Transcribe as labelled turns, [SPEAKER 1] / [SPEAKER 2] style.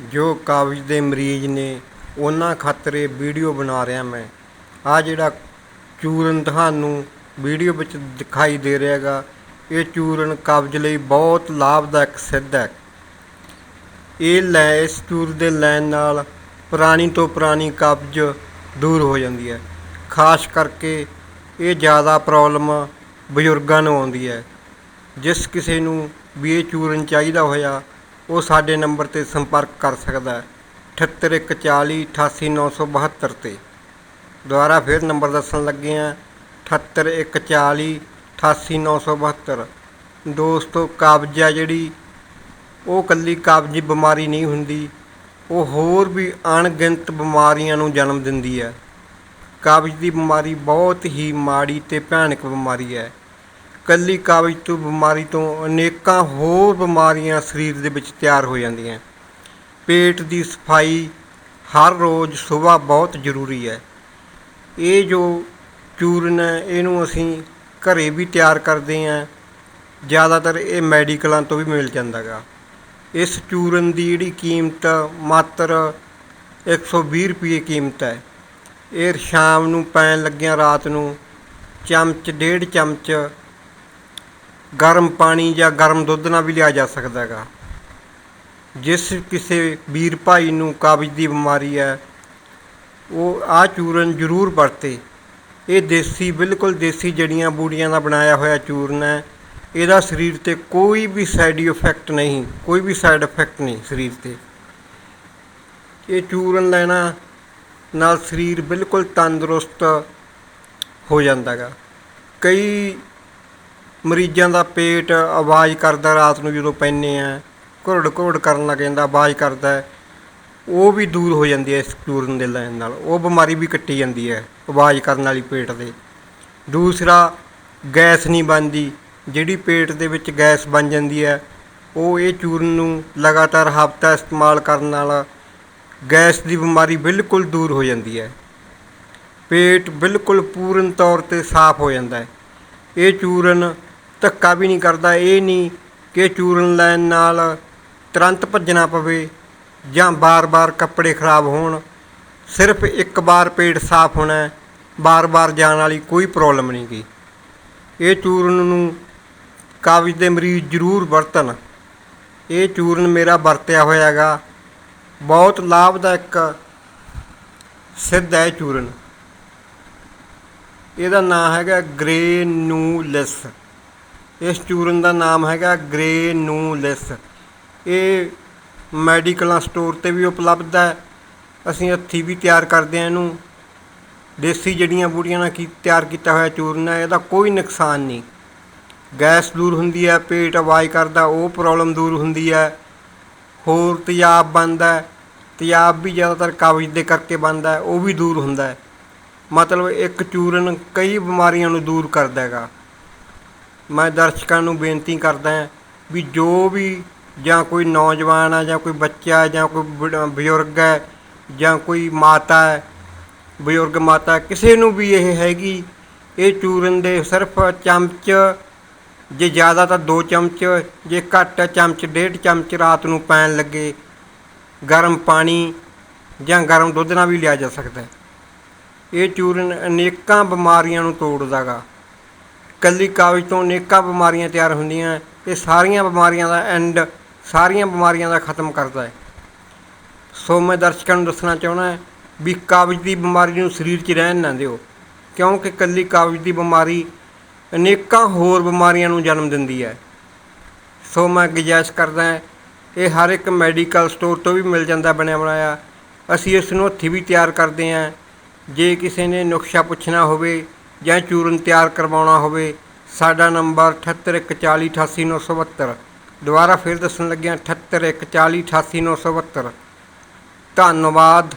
[SPEAKER 1] ਜੋ ਕਬਜ਼ ਦੇ ਮਰੀਜ਼ ਨੇ, ਉਹਨਾਂ ਖਾਤਰ ਇਹ ਵੀਡੀਓ ਬਣਾ ਰਿਹਾ ਮੈਂ। ਆ ਜਿਹੜਾ ਚੂਰਨ ਤੁਹਾਨੂੰ ਵੀਡੀਓ ਵਿੱਚ ਦਿਖਾਈ ਦੇ ਰਿਹਾ ਹੈਗਾ, ਇਹ ਚੂਰਨ ਕਬਜ਼ ਲਈ ਬਹੁਤ ਲਾਭਦਾਇਕ ਸਿੱਧ ਹੈ ਇਹ ਲੈ, ਇਸ ਚੂਰ ਦੇ ਲੈਣ ਨਾਲ ਪੁਰਾਣੀ ਤੋਂ ਪੁਰਾਣੀ ਕਬਜ਼ ਦੂਰ ਹੋ ਜਾਂਦੀ ਹੈ। ਖਾਸ ਕਰਕੇ ਇਹ ਜ਼ਿਆਦਾ ਪ੍ਰੋਬਲਮ ਬਜ਼ੁਰਗਾਂ ਨੂੰ ਆਉਂਦੀ ਹੈ। ਜਿਸ ਕਿਸੇ ਨੂੰ ਵੀ ਇਹ ਚੂਰਨ ਚਾਹੀਦਾ ਹੋਇਆ ਉਹ ਸਾਡੇ ਨੰਬਰ ਤੇ ਸੰਪਰਕ ਕਰ ਸਕਦਾ ਹੈ। 78140 88972 ਤੇ। ਦੁਬਾਰਾ ਫਿਰ ਨੰਬਰ ਦੱਸਣ ਲੱਗੇ ਆ 78140 88972 ਦੋਸਤੋ, ਕਬਜ਼ ਆ ਜਿਹੜੀ, ਉਹ ਕੱਲੀ ਕਬਜ਼ ਬਿਮਾਰੀ ਨਹੀਂ ਹੁੰਦੀ। ਉਹ ਹੋਰ ਵੀ ਅਣਗਿਣਤ ਬਿਮਾਰੀਆਂ ਨੂੰ ਜਨਮ ਦਿੰਦੀ ਹੈ। ਕਬਜ਼ ਦੀ ਬਿਮਾਰੀ ਬਹੁਤ ਹੀ ਮਾੜੀ ਤੇ ਭਿਆਨਕ ਬਿਮਾਰੀ ਹੈ। ਇਕੱਲੀ ਕਬਜ਼ ਤੋਂ ਬਿਮਾਰੀ ਤੋਂ ਅਨੇਕਾਂ ਹੋਰ ਬਿਮਾਰੀਆਂ ਸਰੀਰ ਦੇ ਵਿੱਚ ਤਿਆਰ ਹੋ ਜਾਂਦੀਆਂ। ਪੇਟ ਦੀ ਸਫ਼ਾਈ ਹਰ ਰੋਜ਼ ਸਵੇਰ ਬਹੁਤ ਜ਼ਰੂਰੀ ਹੈ। ਇਹ ਜੋ ਚੂਰਨ ਹੈ, ਇਹਨੂੰ ਅਸੀਂ ਘਰੇ ਵੀ ਤਿਆਰ ਕਰਦੇ ਹਾਂ। ਜ਼ਿਆਦਾਤਰ ਇਹ ਮੈਡੀਕਲਾਂ ਤੋਂ ਵੀ ਮਿਲ ਜਾਂਦਾ ਗਾ ਇਸ ਚੂਰਨ ਦੀ ਜਿਹੜੀ ਕੀਮਤ ਮਾਤਰ 120 ਰੁਪਏ ਕੀਮਤ ਹੈ। ਇਹ ਸ਼ਾਮ ਨੂੰ ਪੈਣ ਲੱਗਿਆਂ ਰਾਤ ਨੂੰ ਚਮਚ, ਡੇਢ ਚਮਚ ਗਰਮ ਪਾਣੀ ਜਾਂ ਗਰਮ ਦੁੱਧ ਨਾਲ ਵੀ ਲਿਆ ਜਾ ਸਕਦਾ ਹੈਗਾ। ਜਿਸ ਕਿਸੇ ਵੀਰ ਭਾਈ ਨੂੰ ਕਾਬਜ਼ ਦੀ ਬਿਮਾਰੀ ਹੈ, ਉਹ ਆ ਚੂਰਨ ਜ਼ਰੂਰ ਵਰਤੇ। ਇਹ ਦੇਸੀ, ਬਿਲਕੁਲ ਦੇਸੀ ਜੜੀਆਂ ਬੂੜੀਆਂ ਦਾ ਬਣਾਇਆ ਹੋਇਆ ਚੂਰਨ ਹੈ। ਇਹਦਾ ਸਰੀਰ ਤੇ ਕੋਈ ਵੀ ਸਾਈਡ ਇਫੈਕਟ ਨਹੀਂ, ਕੋਈ ਵੀ ਸਾਈਡ ਇਫੈਕਟ ਨਹੀਂ ਸਰੀਰ ਤੇ। ਇਹ ਚੂਰਨ ਲੈਣਾ ਨਾਲ ਸਰੀਰ ਬਿਲਕੁਲ ਤੰਦਰੁਸਤ ਹੋ ਜਾਂਦਾ ਗਾ ਕਈ ਮਰੀਜ਼ਾਂ ਦਾ ਪੇਟ ਆਵਾਜ਼ ਕਰਦਾ ਰਾਤ ਨੂੰ ਜਦੋਂ ਪੈਂਦੇ ਆ, ਘੁਰੜ ਘੁਰੜ ਕਰਨ ਲੱਗ ਜਾਂਦਾ, ਆਵਾਜ਼ ਕਰਦਾ। ਉਹ ਵੀ ਦੂਰ ਹੋ ਜਾਂਦੀ ਹੈ ਇਸ ਚੂਰਨ ਦੇ ਲੈਣ ਨਾਲ। ਉਹ ਬਿਮਾਰੀ ਵੀ ਕੱਟੀ ਜਾਂਦੀ ਹੈ ਆਵਾਜ਼ ਕਰਨ ਵਾਲੀ ਪੇਟ ਦੇ। ਦੂਸਰਾ, ਗੈਸ ਨਹੀਂ ਬਣਦੀ। ਜਿਹੜੀ ਪੇਟ ਦੇ ਵਿੱਚ ਗੈਸ ਬਣ ਜਾਂਦੀ ਹੈ, ਉਹ ਇਹ ਚੂਰਨ ਨੂੰ ਲਗਾਤਾਰ ਹਫ਼ਤਾ ਇਸਤੇਮਾਲ ਕਰਨ ਨਾਲ ਗੈਸ ਦੀ ਬਿਮਾਰੀ ਬਿਲਕੁਲ ਦੂਰ ਹੋ ਜਾਂਦੀ ਹੈ। ਪੇਟ ਬਿਲਕੁਲ ਪੂਰਨ ਤੌਰ ਤੇ ਸਾਫ਼ ਹੋ ਜਾਂਦਾ ਹੈ। ਇਹ ਚੂਰਨ ਧੱਕਾ ਵੀ ਨਹੀਂ ਕਰਦਾ, ਇਹ ਨਹੀਂ ਕਿ ਚੂਰਨ ਲੈਣ ਨਾਲ ਤੁਰੰਤ ਭੱਜਣਾ ਪਵੇ ਜਾਂ ਬਾਰ-ਬਾਰ ਕੱਪੜੇ ਖਰਾਬ ਹੋਣ। ਸਿਰਫ ਇੱਕ ਵਾਰ ਪੇਟ ਸਾਫ਼ ਹੋਣਾ ਹੈ ਬਾਰ-ਬਾਰ ਜਾਣ ਵਾਲੀ ਕੋਈ ਪ੍ਰੋਬਲਮ ਨਹੀਂ ਗੀ। ਇਹ ਚੂਰਨ ਨੂੰ ਕਬਜ਼ ਦੇ ਮਰੀਜ਼ ਜ਼ਰੂਰ ਵਰਤਣ। ਇਹ ਚੂਰਨ ਮੇਰਾ ਵਰਤਿਆ ਹੋਇਆ ਹੈਗਾ ਬਹੁਤ ਲਾਭਦਾਇਕ ਸਿੱਧ ਹੈ ਇਹ ਚੂਰਨ। ਇਹਦਾ ਨਾਮ ਹੈਗਾ ਗ੍ਰੇਨੂਲਸ। ਇਸ ਚੂਰਨ ਦਾ ਨਾਮ ਹੈਗਾ ਗ੍ਰੇਨੂਲਸ ਇਹ ਮੈਡੀਕਲਾਂ ਸਟੋਰ ਤੇ ਵੀ ਉਪਲਬਧ ਹੈ। ਅਸੀਂ ਹੱਥੀਂ ਵੀ ਤਿਆਰ ਕਰਦੇ ਹਾਂ ਇਹਨੂੰ। ਦੇਸੀ ਜੜੀਆਂ ਬੂਟੀਆਂ ਨਾਲ ਕੀ ਤਿਆਰ ਕੀਤਾ ਹੋਇਆ ਚੂਰਨ ਹੈ, ਇਹਦਾ ਕੋਈ ਨੁਕਸਾਨ ਨਹੀਂ। ਗੈਸ ਦੂਰ ਹੁੰਦੀ ਹੈ, ਪੇਟ ਆਵਾਜ਼ ਕਰਦਾ, ਉਹ ਪ੍ਰੋਬਲਮ ਦੂਰ ਹੁੰਦੀ ਹੈ। ਹੋਰ ਤੇਜ਼ਾਬ ਬਣਦਾ ਹੈ। ਵੀ ਜ਼ਿਆਦਾਤਰ ਕਬਜ਼ ਦੇ ਕਰਕੇ ਬਣਦਾ ਉਹ ਵੀ ਦੂਰ ਹੁੰਦਾ ਹੈ। ਮਤਲਬ ਇੱਕ ਚੂਰਨ ਕਈ ਬਿਮਾਰੀਆਂ ਨੂੰ ਦੂਰ ਕਰਦਾ ਹੈਗਾ। ਮੈਂ ਦਰਸ਼ਕਾਂ ਨੂੰ ਬੇਨਤੀ ਕਰਦਾ ਵੀ ਜੋ ਵੀ ਜਾਂ ਕੋਈ ਨੌਜਵਾਨ ਆ, ਜਾਂ ਕੋਈ ਬੱਚਾ, ਜਾਂ ਕੋਈ ਬੁੜ- ਬਜ਼ੁਰਗ ਹੈ, ਜਾਂ ਕੋਈ ਮਾਤਾ ਹੈ, ਬਜ਼ੁਰਗ ਮਾਤਾ, ਕਿਸੇ ਨੂੰ ਵੀ ਇਹ ਹੈਗੀ, ਇਹ ਚੂਰਨ ਦੇ ਸਿਰਫ ਚਮਚ, ਜੇ ਜ਼ਿਆਦਾ ਤਾਂ 2 ਚਮਚ, ਜੇ ਘੱਟ ਚਮਚ, ਡੇਢ ਚਮਚ ਰਾਤ ਨੂੰ ਪੈਣ ਲੱਗੇ, ਗਰਮ ਪਾਣੀ ਜਾਂ ਗਰਮ ਦੁੱਧ ਨਾਲ ਵੀ ਲਿਆ ਜਾ ਸਕਦਾ ਇਹ ਚੂਰਨ ਅਨੇਕਾਂ ਬਿਮਾਰੀਆਂ ਨੂੰ ਤੋੜਦਾ ਇਕੱਲੀ ਕੱਲੀ ਕਾਗਜ਼ ਤੋਂ ਅਨੇਕਾਂ ਬਿਮਾਰੀਆਂ ਤਿਆਰ ਹੁੰਦੀਆਂ ਇਹ ਸਾਰੀਆਂ ਬਿਮਾਰੀਆਂ ਦਾ ਐਂਡ ਸਾਰੀਆਂ ਬਿਮਾਰੀਆਂ ਦਾ ਖਤਮ ਕਰਦਾ ਹੈ। ਸੋ ਮੈਂ ਦਰਸ਼ਕਾਂ ਨੂੰ ਦੱਸਣਾ ਚਾਹੁੰਦਾ ਵੀ ਕਾਬਜ਼ ਦੀ ਬਿਮਾਰੀ ਨੂੰ ਸਰੀਰ 'ਚ ਰਹਿਣ ਨਾ ਦਿਓ, ਕਿਉਂਕਿ ਇਕੱਲੀ ਕਾਬਜ਼ ਦੀ ਬਿਮਾਰੀ ਅਨੇਕਾਂ ਹੋਰ ਬਿਮਾਰੀਆਂ ਨੂੰ ਜਨਮ ਦਿੰਦੀ ਹੈ। ਸੋ ਮੈਂ ਗੁਜਾਇਸ਼ ਕਰਦਾ ਇਹ ਹਰ ਇੱਕ ਮੈਡੀਕਲ ਸਟੋਰ ਤੋਂ ਵੀ ਮਿਲ ਜਾਂਦਾ ਬਣਿਆ ਬਣਾਇਆ। ਅਸੀਂ ਇਸ ਨੂੰ ਹੱਥੀਂ ਵੀ ਤਿਆਰ ਕਰਦੇ ਹਾਂ। ਜੇ ਕਿਸੇ ਨੇ ਨੁਕਸ਼ਾ ਪੁੱਛਣਾ ਹੋਵੇ ਜਾਂ ਚੂਰਨ ਤਿਆਰ ਕਰਵਾਉਣਾ ਹੋਵੇ ਸਾਡਾ ਨੰਬਰ 78140888972 ਦੁਬਾਰਾ ਫਿਰ ਦੱਸਣ ਲੱਗਿਆ 78140888972 ਧੰਨਵਾਦ।